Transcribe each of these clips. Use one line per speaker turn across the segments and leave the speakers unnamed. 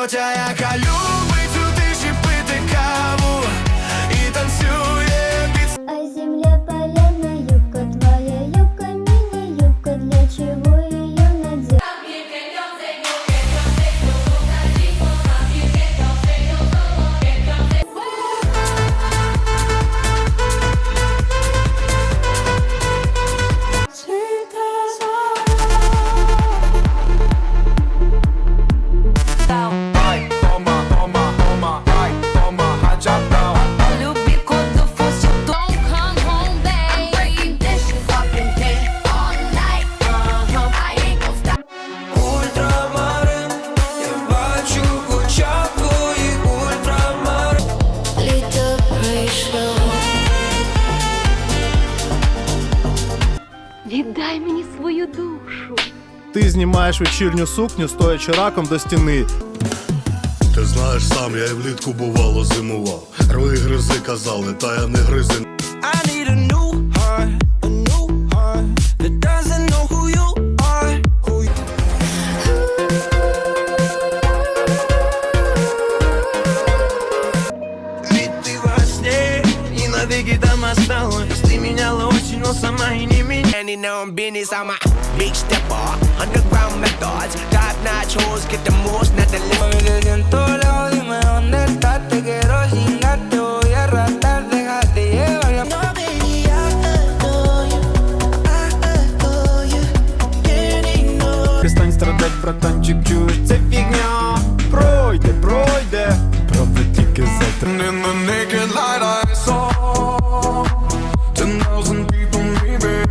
Льотя яка любить душу. Ти знімаєш вечірню сукню, стоячи раком до стіни.
Ти знаєш сам, я і влітку бувало зимував. Рви гризи казали, та я не гризи.
I need a new
And
in the naked light I saw. 10,000 people maybe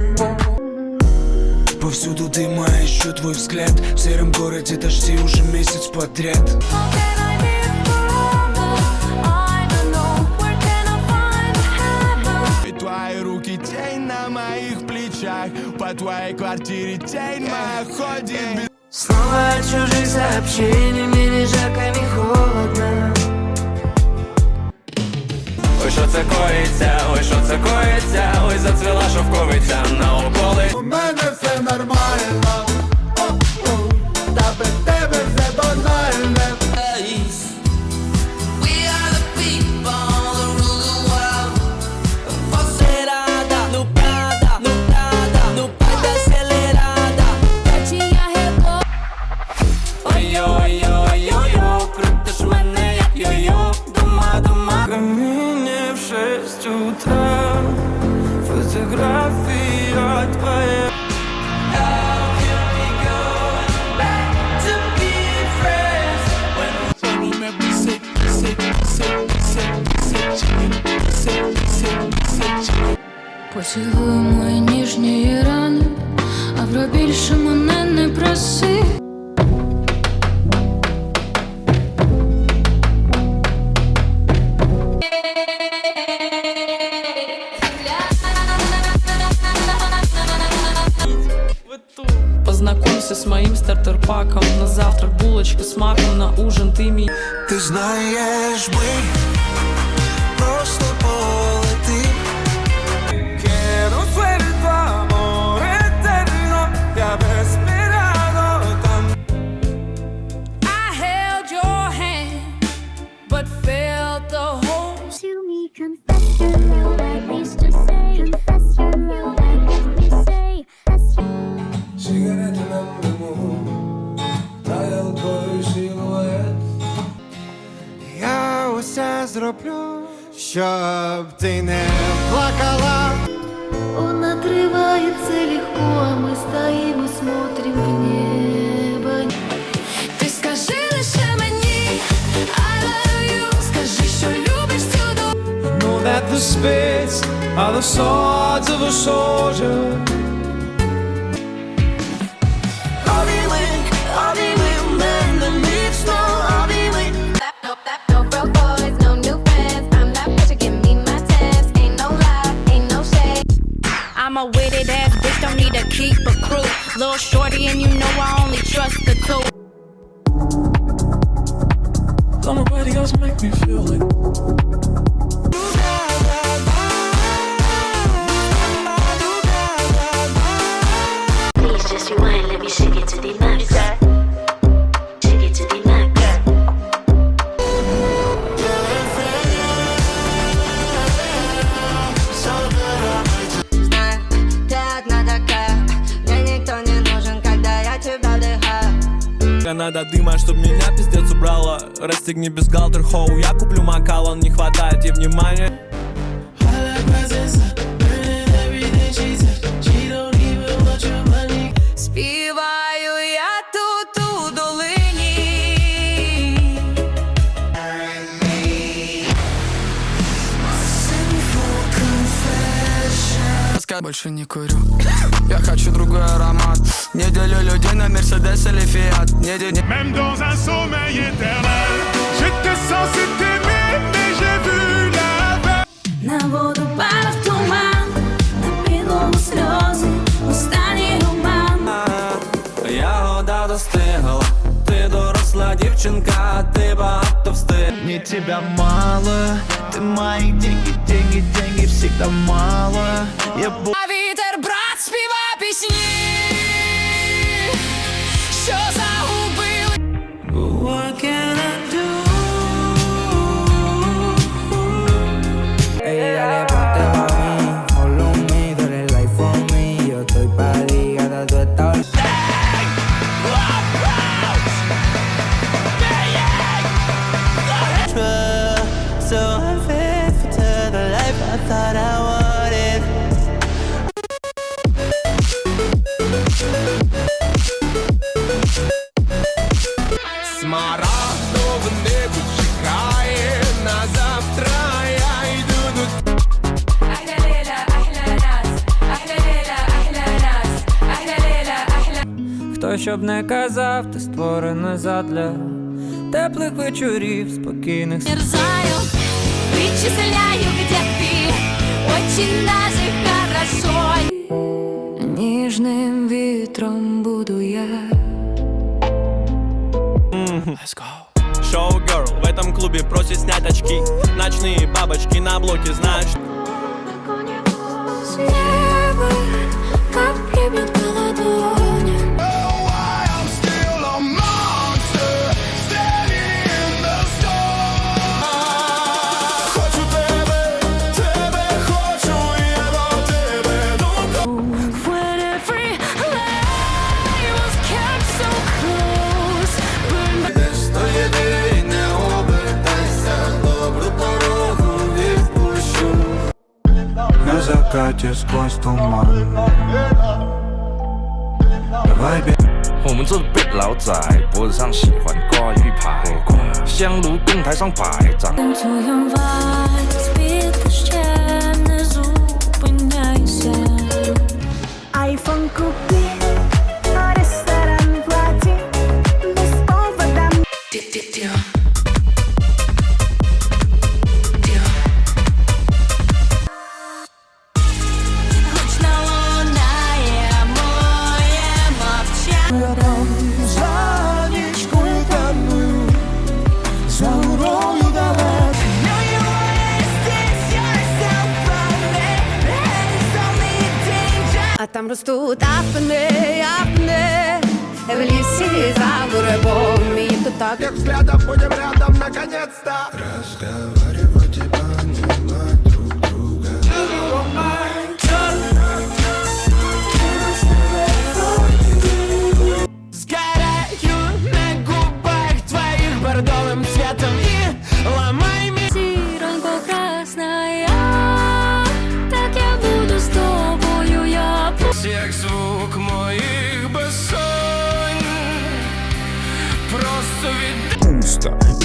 Повсюду дыма, еще твой взгляд. В сером городе дожди уже месяц подряд.
По твоей квартире тень моя ходит без...
Снова от чужих сообщений, мне лежаками холодно.
Що це коїться, ой, що це коїться, ой, зацвіла шовковиця на околи.
У мене все нормально. Та без тебе все банальне.
We
Фотография твоя.
Поцілуй мої ніжні рани, а про більше мене не проси.
Познакомься с моим стартер-паком. На завтрак булочка с маком На ужин ты ми
Ти знаєш, ми зроблю
Щоб ти не плакала.
Он отрывается легко, а мы стоим и смотрим в небо.
Ти скажи лише мені, I love you Скажи, що любиш цю до
Know that the spits are the swords of a soldier
Обійми, обійми мене міцно, обійми.
Ass bitch, don't need to keep a crew Little shorty and you know I only trust the two
Don't nobody else make me feel like
Please just rewind, let me shake it to the max.
Убрала без бюстгальтер, хоу, я куплю макалон Не хватает ей внимания
больше не курю. Я хочу другой аромат. Не делю людей на Мерседес или Фиат. Не делю
Même dans un sommeil éternel J'étais censé t'aimer
На воду падав туман На підлогу сльози Останній роман.
Достигла. Ти доросла дівчинка Ти
Мне тебя мало, ты мои деньги, деньги, деньги всегда мало. Я бу-
thought I wanted
чекає на завтра, я йду до
Хто щоб не казав, ти створена задля теплих вечорів, спокійних
Мерзаю, вычисляю, где ты, очень даже хорошо. Ніжним вітром буду я.
Шоу Girl, в этом клубе просят снять очки. Ночные бабочки на блоке знают, что
С неба капли бьют по
закате сквозь туман Давай бе
我们这被老仔脖子上喜欢挂玉牌，香炉供台上摆张。
Танцюєм вальс під дощем, не зупиняйся.
Айфон купи,
там ростуть афини, афини. В лісі за буребом. І то так.
Всех взглядом будем рядом наконец-то. Разговаривать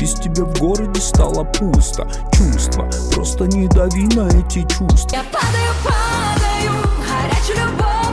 Без тебя в городе стало пусто. Чувства, просто не дави на эти чувства.
Я падаю, падаю, горячую гарячу